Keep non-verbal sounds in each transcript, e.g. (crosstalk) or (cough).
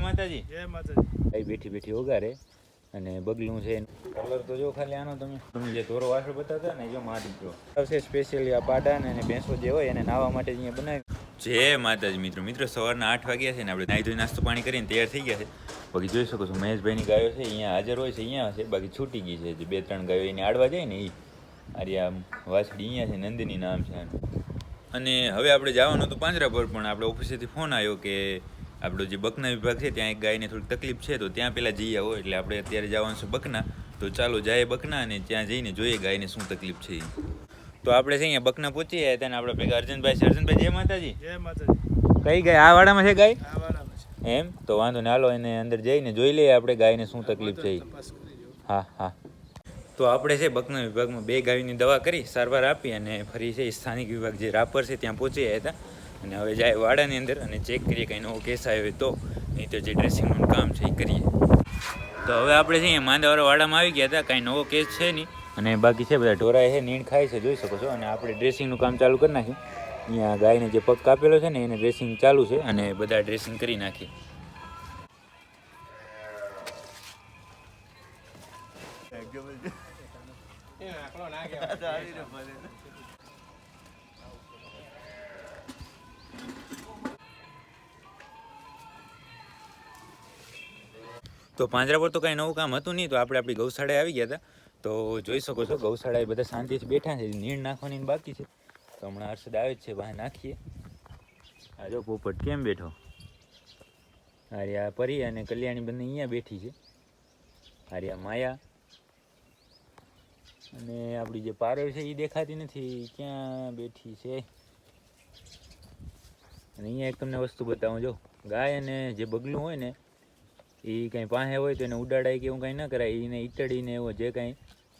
માતાજી. જય માતાજી. ગાય બેઠી બેઠી ઓગારે અને બગલું છે કલર તો જો ખાલી આનો તમે. તમે જે ધોરો વાસણ બતાવતા ને જો મારી જો. છે સ્પેશિયલી આ પાડા ને અને ભેંસો જે હોય એને નાવા માટે અહીંયા બનાવી જય માતાજી મિત્રો. મિત્રો સવારના આઠ વાગ્યા છે ને આપણે નાહી ધોઈ નાસ્તો પાણી કરીને તૈયાર થઈ ગયા છે. બાકી જોઈ શકો છો મહેશભાઈની ગાયો છે અહીંયા હાજર હોય છે અહીંયા છે બાકી છૂટી ગઈ છે. જે બે ત્રણ ગાયો એને આડવા જાય ને એ આર્યા વાછડી અહીંયા છે નંદિની નામ છે અને હવે આપણે જવાનું હતું પાંજરા પર પણ આપણે ઓફિસેથી ફોન આવ્યો કે આપણો જે બકના વિભાગ છે ત્યાં એક ગાયને થોડીક તકલીફ છે તો ત્યાં પહેલાં જઈ આવો એટલે આપણે અત્યારે જવાનું છે બકના. તો ચાલો જાય બકના અને ત્યાં જઈને જોઈએ ગાયને શું તકલીફ છે. તો આપણે છે અહીંયા બકના પહોંચી જાય ત્યાં આપણે ભેગા અર્જનભાઈ છે. અર્જનભાઈ જય માતાજી. જય માતાજી. કઈ ગાય? આ વાડામાં છે ગાય? એમ? તો વાંધો ને હાલો એને અંદર જઈને જોઈ લઈએ આપણે ગાયને શું તકલીફ છે. હા હા. તો આપણે છે બકના વિભાગમાં બે ગાયની દવા કરી સારવાર આપી અને ફરી છે સ્થાનિક વિભાગ જે રાપર છે ત્યાં પહોંચી ગયા હતા. અને હવે જાય વાડાની અંદર અને ચેક કરીએ કંઈ નવો કેસ આવ્યો હોય તો. નહીં તો જે ડ્રેસિંગનું કામ છે એ કરીએ. તો હવે આપણે છે અહીંયા માંદાવાળા વાડામાં આવી ગયા હતા કાંઈ નવો કેસ છે નહીં. અને બાકી છે બધા ઢોરા છે નીણ ખાય છે જોઈ શકો છો. અને આપણે ડ્રેસિંગનું કામ ચાલુ કરી નાખ્યું. અહીંયા ગાયને જે પગ કાપેલો છે ને એને ડ્રેસિંગ ચાલુ છે અને બધા ડ્રેસિંગ કરી નાખીએ. (laughs) તો પાંજરા પર તો કાંઈ નવું કામ હતું નહીં, તો આપણે આપણી ગૌશાળાએ આવી ગયા હતા. તો જોઈ શકો છો, ગૌશાળાએ બધા શાંતિથી બેઠા છે નીણ નાખવાની બાકી છે. તો હમણાં હર્ષદ આવે છે, બહાર નાખીએ. આ જો પોપટ કેમ બેઠો? અરે આ પરી અને કલ્યાણી બંને અહીંયા બેઠી છે. અરે આ માયા. અને આપણી જે પારોળ છે એ દેખાતી નથી ક્યાં બેઠી છે? અને અહીંયા એક તમને વસ્તુ બતાવું, જો. ગાય અને જે બગલું હોય ને, એ કાંઈ પાસે હોય તો એને ઉડાડાય કે એવું કાંઈ ન કરાય, એને ઈટડીને એવો જે કાંઈ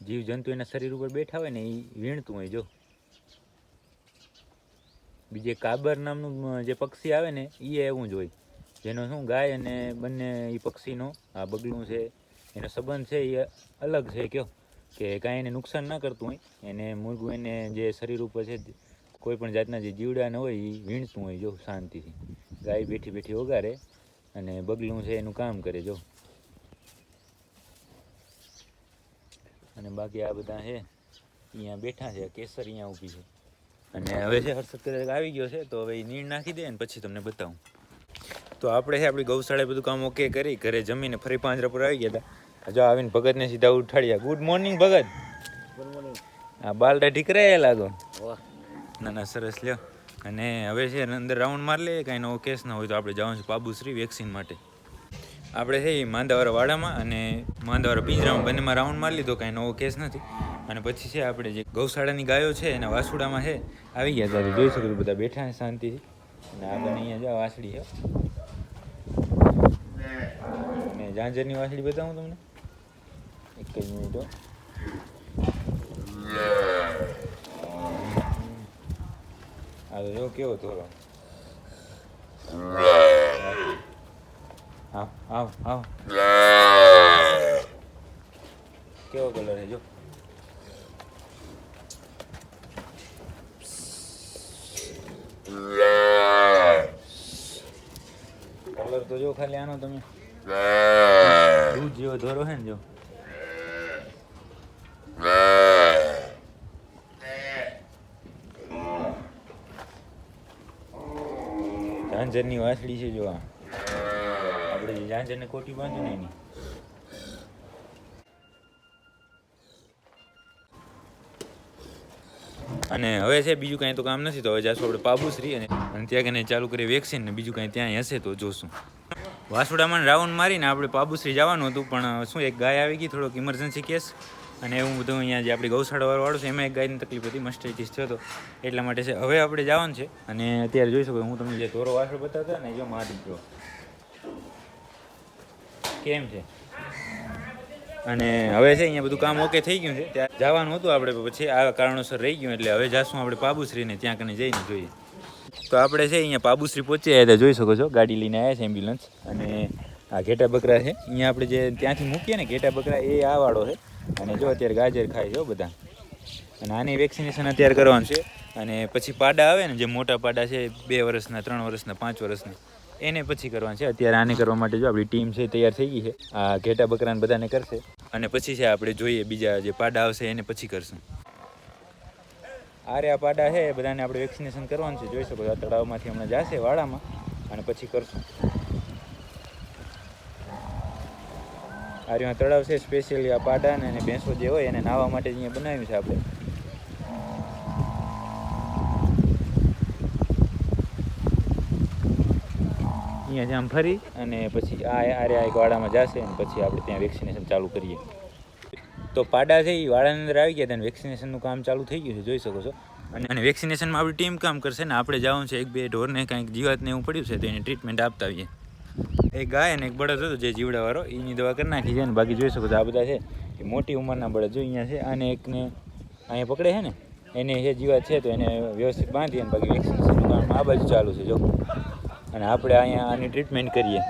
જીવજંતુ એના શરીર ઉપર બેઠા હોય ને, એ વીણતું હોય, જો. બીજે કાબર નામનું જે પક્ષી આવે ને એ એવું જ હોય. જેનો શું, ગાય અને બંને એ પક્ષીનો, આ બગલું છે, એનો સંબંધ છે એ અલગ છે, કયો. કે કાંઈ એને નુકસાન ના કરતું હોય, એને મુર્ગું એને જે શરીર ઉપર છે કોઈ પણ જાતના જે જીવડાને હોય એ વીણતું હોય જો શાંતિથી. ગાય બેઠી બેઠી ઓગારે અને બગલું છે એનું કામ કરે જો. અને બાકી આ બધા છે અહીંયા બેઠા છે કેસર અહીંયા ઊભી છે. અને હવે છે હર્ષદ કદાચ આવી ગયો છે તો હવે એ નીણ નાખી દે ને પછી તમને બતાવું. તો આપણે છે આપણી ગૌશાળાએ બધું કામ ઓકે કરી ઘરે જમીને ફરી પાંજરા પર આવી ગયા હતા. જો આવીને ભગતને સીધા ઉઠાડ્યા. ગુડ મોર્નિંગ ભગત. આ બાલડા ઠીકરે લાગો. ના સરસ, લ્યો. અને હવે છે અંદર રાઉન્ડ માર લે કાંઈ નવો કેસ ના હોય તો આપણે જવાનું છે બાબુશ્રી વેક્સિન માટે. આપણે છે એ માંદાવાળા વાડામાં અને માંદાવાળા પિંજરામાં બંનેમાં રાઉન્ડ મારી લીધો, કાંઈ નવો કેસ નથી. અને પછી છે આપણે જે ગૌશાળાની ગાયો છે, એના વાસુડામાં છે, આવી ગયા ત્યારે જોઈ શકો બધા બેઠા છે શાંતિથી. અને આપણે અહીંયા જાઓ વાસડી છે અને ઝાંઝરની વાસડી બતાવું તમને. એક જ મિનિટ હો. આ તો જો કેવો થોડો આવ આવ આવ. કેવો કલર છે જો. કલર તો જો ખાલી આનો તમે. દૂધ જેવો ધોરો છે ને જો. ઝાંઝરની વાસળી છે જો આ. આપણે જે ઝાંઝરને કોટી બાંધ્યું ને એની. અને હવે છે, બીજું કાંઈ તો કામ નથી, તો હવે જાશું આપણે પાબુશ્રી અને ત્યાં કને ચાલુ કરી વેક્સિન ને બીજું કાંઈ ત્યાં હશે તો જોશું. વાસુડામાં રાઉન્ડ મારીને આપણે પાબુશ્રી જવાનું હતું, પણ શું એક ગાય આવી ગઈ, થોડોક ઇમરજન્સી કેસ અને એવું બધું અહીંયા જે આપણી ગૌશાળાવાળું વાળું છે, એમાં એક ગાયની તકલીફ હતી મસ્ટાઇટિસ થયો હતો. એટલા માટે છે. હવે આપણે જવાનું છે અને અત્યારે જોઈ શકો હું તમને જે ધોરો વાસળ બતાવતા ને જો મારી દીકરો. કેમ છે? અને હવે છે, અહીંયા બધું કામ ઓકે થઈ ગયું છે. ત્યાં જવાનું હતું આપણે પછી આ કારણોસર રહી ગયું, એટલે હવે જાશું આપણે પાબુશ્રીને, ત્યાં કને જઈને જોઈએ. તો આપણે છે, અહીંયા પાબુશ્રી પહોંચ્યા આવ્યા જોઈ શકો છો, ગાડી લઈને આવ્યા છે એમ્બ્યુલન્સ અને આ ઘેટા બકરા છે, અહીંયા આપણે જે ત્યાંથી મૂકીએ ને, ઘેટા બકરા, એ આ વાળો છે. અને જો અત્યારે ગાજર ખાય છે બધા. અને આની વેક્સિનેશન અત્યારે કરવાનું છે. અને પછી પાડા આવે ને, જે મોટા પાડા છે, બે વર્ષના, ત્રણ વર્ષના, પાંચ વર્ષના, એને પછી કરવાનું છે. અત્યારે આને કરવા માટે જો આપણી ટીમ છે, તૈયાર થઈ ગઈ છે. આ ઘેટા બકરાને બધાને કરશે. અને પછી છે, આપણે જોઈએ બીજા જે પાડા આવશે, એને પછી કરશું. આરે આ પાડા છે બધાને આપણે વેક્સિનેશન કરવાનું છે. જોઈ શકો આ તળાવમાંથી હમણાં જશે વાડામાં, અને પછી કરશું. આ રહ્યું તળાવ છે સ્પેશિયલી આ પાડાને અને ભેંસો જે હોય એને નાહવા માટે અહીંયા બનાવ્યું છે આપણે. અહીંયાથી આમ ફરી. અને પછી આ આરે આ એક વાડામાં જશે અને પછી આપણે ત્યાં વેક્સિનેશન ચાલુ કરીએ. તો પાડા છે એ વાડાની અંદર આવી ગયા અને વેક્સિનેશનનું કામ ચાલુ થઈ ગયું છે જોઈ શકો છો. અને અને વેક્સિનેશનમાં આપણી ટીમ કામ કરશે ને આપણે જવાનું છે એક બે ઢોરને કાંઈક જીવાતને એવું પડ્યું છે તો એને ટ્રીટમેન્ટ આપતા આવીએ. એક ગાય અને એક બળદ હતો જે જીવડાવાળો એની દવા કરી નાખી છે ને બાકી જોઈ શકો છો આ બધા છે એ મોટી ઉંમરના બળદ જો અહીંયા છે. અને એકને અહીંયા પકડે છે ને, એને જે જીવાત છે તો એને વ્યવસ્થિત બાંધી અને બાકી વેક્સિનેશનનું કામ આ બાજુ ચાલુ છે, જો. અને આપણે અહીંયા આની ટ્રીટમેન્ટ કરીએ.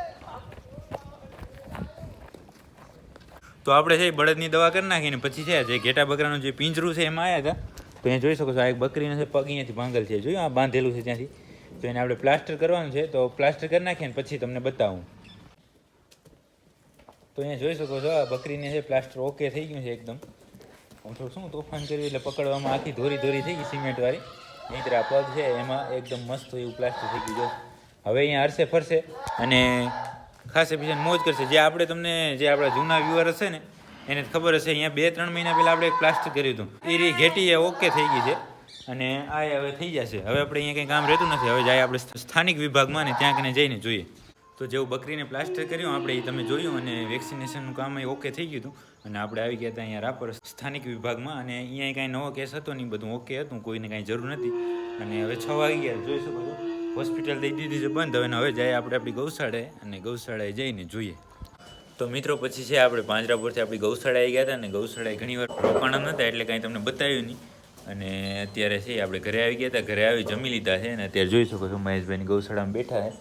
તો આપણે છે એ બળદની દવા કરી નાખીને પછી છે જે ઘેટા બકરાનું જે પિંજરું છે એમાં આવ્યા હતા. તો અહીંયા જોઈ શકો છો આ એક બકરીને છે પગ અહીંયાથી ભાંગલ છે. જોયું આ બાંધેલું છે ત્યાંથી? તો એને આપણે પ્લાસ્ટર કરવાનું છે, તો પ્લાસ્ટર કરી નાખીએ પછી તમને બતાવું. તો અહીંયા જોઈ શકો છો, આ બકરીને છે, પ્લાસ્ટર ઓકે થઈ ગયું છે એકદમ. આમ થોડું શું તોફાન કર્યું એટલે પકડવામાં આખી ધોરી ધોરી થઈ ગઈ સિમેન્ટવાળી. આ પગ છે, એમાં એકદમ મસ્ત એવું પ્લાસ્ટર થઈ ગયું હવે અહીંયા હરશે ફરશે અને ખાસ એપિસોડ મોજ કરશે. જે આપણે તમને, જે આપણા જૂના વ્યુઅર હશે ને, એને ખબર હશે, અહીંયા બે ત્રણ મહિના પહેલાં આપણે એક પ્લાસ્ટર કર્યું હતું. એ ઘેટી એ ઓકે થઈ ગઈ છે. અને આ હવે થઈ જશે. હવે આપણે અહીંયા કંઈ કામ રહેતું નથી. હવે જાય આપણે સ્થાનિક વિભાગમાં ને ત્યાં કને જઈને જોઈએ. તો જેવું બકરીને પ્લાસ્ટર કર્યું, આપણે એ તમે જોયું અને વેક્સિનેશનનું કામ એ ઓકે થઈ ગયું હતું. અને આપણે આવી ગયા હતા અહીંયા રાપર સ્થાનિક વિભાગમાં અને અહીંયા કાંઈ નવો કેસ હતો નહીં, બધું ઓકે હતું, કોઈને કાંઈ જરૂર નથી. અને હવે છ વાગી ગયા. જોઈ શકો છો હોસ્પિટલ દઈ દીધી છે બંધ. હવે હવે જાય આપણે આપણી ગૌશાળાએ અને ગૌશાળાએ જઈને જોઈએ. તો મિત્રો, પછી છે આપણે પાંજરાપુરથી આપણી ગૌશાળાએ ગયા હતા અને ગૌશાળાએ ઘણી વાર રોકાણ નહોતા, એટલે કાંઈ તમને બતાવ્યું નહીં. અને અત્યારે છે, આપણે ઘરે આવી ગયા હતા, ઘરે આવી જમી લીધા છે અને અત્યારે જોઈ શકો છો, મહેશભાઈની ગૌશાળામાં બેઠા છે.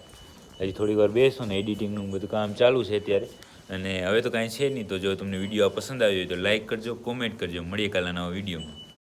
હજી થોડી વાર બેસો ને એડિટિંગનું બધું કામ ચાલુ છે અત્યારે. અને હવે તો કાંઈ છે નહીં, તો જો તમને વીડિયો પસંદ આવ્યો હોય તો લાઇક કરજો કોમેન્ટ કરજો. મળીએ કાલના નવા વિડીયોમાં.